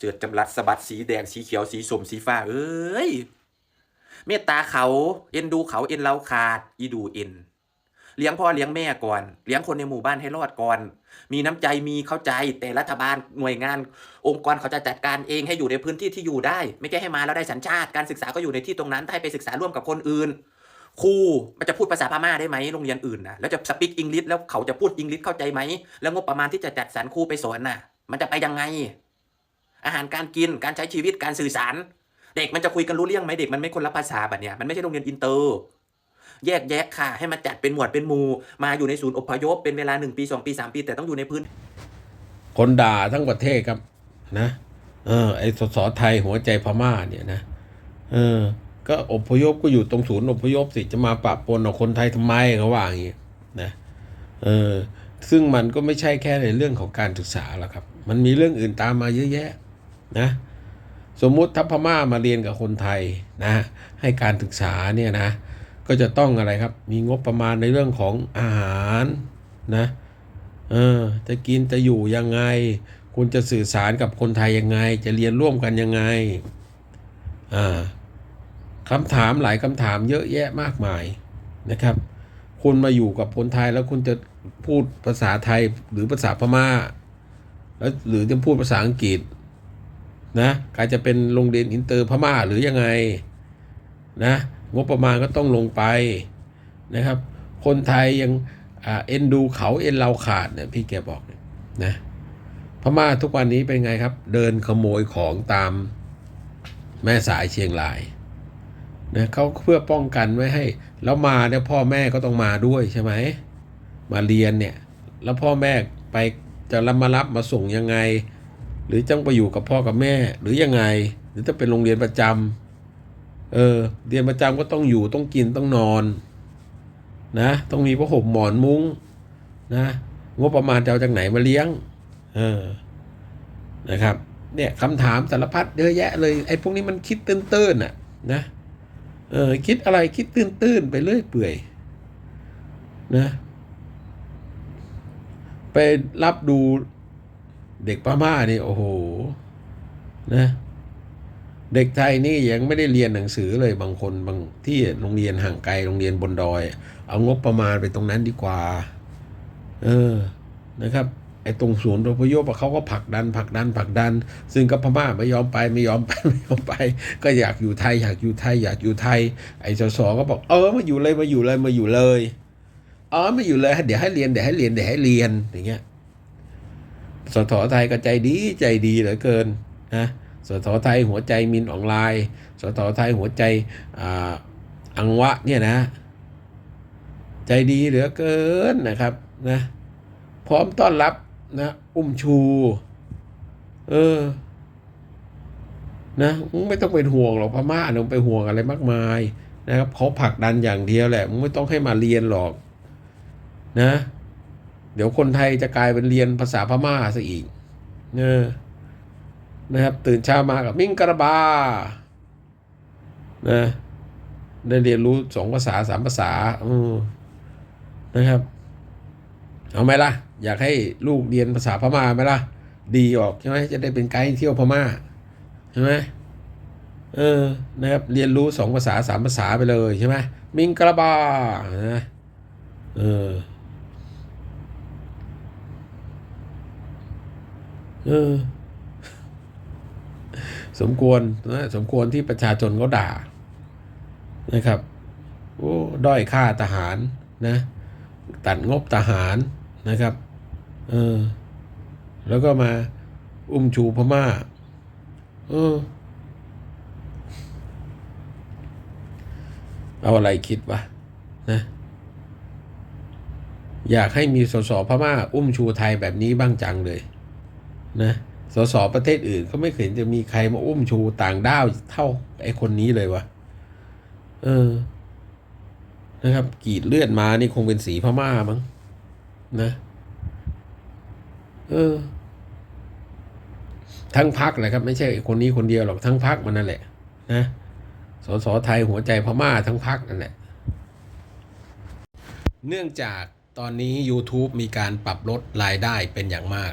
เจิดจำรัดสะบัดสีแดงสีเขียวสีส้มสีฟ้า เอ้ย เมตตาเขาเอ็นดูเขาเอ็นเราขาด อีดูเอ็นเลี้ยงพ่อเลี้ยงแม่ก่อน เลี้ยงคนในหมู่บ้านให้รอดก่อน มีน้ำใจมีเข้าใจแต่รัฐบาลหน่วยงาน องค์กรเขาจะจัดการเองให้อยู่ในพื้นที่ที่อยู่ได้ ไม่ใช่ให้มาแล้วได้สัญชาติการศึกษาก็อยู่ในที่ตรงนั้นถ้าให้ไปศึกษาร่วมกับคนอื่นครูมันจะพูดภาษาพม่าได้ไหมโรงเรียนอื่นนะแล้วจะสปีกอังกฤษแล้วเขาจะพูดอังกฤษเข้าใจไหมแล้วงบประมาณที่จะจัดสรรครูไปสอนน่ะ มันจะไปยังไง อาหารการกินการใช้ชีวิตการสื่อสาร เด็กมันจะคุยกันรู้เรื่องไหมเด็กมันไม่คนละภาษาแบบเนี้ยมันไม่ใช่โรงเรียนอินเตอร์แยกแยะค่ะ ให้มันจัดเป็นหมวดเป็นหมู่มาอยู่ในศูนย์อพยพเป็นเวลาหนึ่งปีสองปีสามปี แต่ต้องอยู่ในพื้น คนด่าทั้งประเทศครับนะ เออ ไอ้สสไทยหัวใจพม่าเนี่ยนะ เออ ก็อพยพก็อยู่ตรงศูนย์อพยพสิจะมาปะปนกับคนไทยทำไมเขาว่าอย่างนี้นะเออซึ่งมันก็ไม่ใช่แค่ในเรื่องของการศึกษาหรอกครับ มันมีเรื่องอื่นตามมาเยอะแยะ นะสมมุติถ้าพม่ามาเรียนกับคนไทยนะให้การศึกษาเนี่ยนะก็จะต้องอะไรครับ มีงบประมาณในเรื่องของอาหารนะเออจะกินจะอยู่ยังไง คุณจะสื่อสารกับคนไทยยังไง จะเรียนร่วมกันยังไงอ่าคำถามหลายคำถามเยอะแยะมากมายนะครับ คุณมาอยู่กับคนไทยแล้วคุณจะพูดภาษาไทยหรือภาษาพม่า แล้วหรือจะพูดภาษาอังกฤษ นะการจะเป็นโรงเรียนอินเตอร์พม่าหรือยังไงนะงบประมาณก็ต้องลงไปนะครับ คนไทยยังอเอ็นดูเขาเอ็นเราขาดเนี่ยพี่แกบอกเนี่ยนะพม่าทุกวันนี้เป็นไงครับ เดินขโมยของตามแม่สายเชียงรายนะเขาเพื่อป้องกันไม่ให้ แล้วมาเนี่ยพ่อแม่ก็ต้องมาด้วยใช่ไหมมาเรียนเนี่ย แล้วพ่อแม่ไปจะรับมารับมาส่งยังไง หรือจ้องไปอยู่กับพ่อกับแม่ หรือยังไง หรือจะเป็นโรงเรียนประจำเออ เรียนประจำก็ต้องอยู่ต้องกินต้องนอน นะ ต้องมีผ้าห่มหมอนมุ้ง นะงบประมาณจะเอาจากไหนมาเลี้ยง เออ นะครับ เนี่ยคำถามสารพัดเยอะแยะเลยไอ้พวกนี้มันคิดตื้นๆน่ะ นะ เออ คิดอะไรคิดตื้นๆไปเรื่อยเปื่อย นะ ไปรับดู เด็กพม่านี่โอ้โหนะเด็กไทยนี่ยังไม่ได้เรียนหนังสือเลยบางคนบางที่โรงเรียนห่างไกลโรงเรียนบนดอย เอางบประมาณไปตรงนั้นดีกว่า เออนะครับไอ้ตรงศูนย์อพยพเขาก็ผลักดันผลักดันผลักดัน ซึ่งก็พม่าไม่ยอมไปไม่ยอมไปไม่ยอมไป ก็อยากอยู่ไทย อยากอยู่ไทย อยากอยู่ไทย ไอ้สสก็บอกเออมาอยู่เลยมาอยู่เลยมาอยู่เลยเออมาอยู่เลยเดี๋ยวให้เรียนเดี๋ยวให้เรียนเดี๋ยวให้เรียนอย่างเงี้ย สสไทยก็ใจดีใจดีเหลือเกินนะสสไทยหัวใจมินออนไลน์สสไทยหัวใจอ,อังวะเนี่ยนะ ใจดีเหลือเกินนะครับนะพร้อมต้อนรับนะอุ้มชู เออ นะไม่ต้องเป็นห่วงหรอกพม่ามึงไปห่วงอะไรมากมายนะครับเขาผลักดันอย่างเดียวแหละไม่ต้องให้มาเรียนหรอก นะ เดี๋ยวคนไทยจะกลายเป็นเรียนภาษาพม่าซะอีกเออนะครับ ตื่นเช้ามากับมิ่งกระบานะได้เรียนรู้สองภาษาสามภาษาอืมนะครับ เอาไหมล่ะ อยากให้ลูกเรียนภาษาพม่าไหมล่ะ ดีออกใช่ไหมจะได้เป็นไกด์เที่ยวพม่าใช่ไหมเออ นะครับ เรียนรู้สองภาษาสามภาษาไปเลยใช่ไหมมิงกระบานะเออ เออ สมควรนะสมควรที่ประชาชนเขาด่านะครับโอ้ด้อยค่าทหารนะ ตัดงบทหารนะครับ เออ แล้วก็มาอุ้มชูพม่า เออ เอาอะไรคิดวะนะ อยากให้มีสสพม่า อุ้มชูไทยแบบนี้บ้างจังเลย นะสสประเทศอื่นก็ไม่เคยจะมีใครมาอุ้มชูต่างด้าวเท่าไอ้คนนี้เลยวะเออ นะครับกรีดเลือดมานี่คงเป็นสีพม่ามั้งนะเออ ทั้งพักแหละครับ ไม่ใช่คนนี้คนเดียวหรอกทั้งพักมันนั่นแหละ นะสสไทยหัวใจพม่าทั้งพักนั่นแหละ เนื่องจากตอนนี้ YouTube มีการปรับลดรายได้เป็นอย่างมาก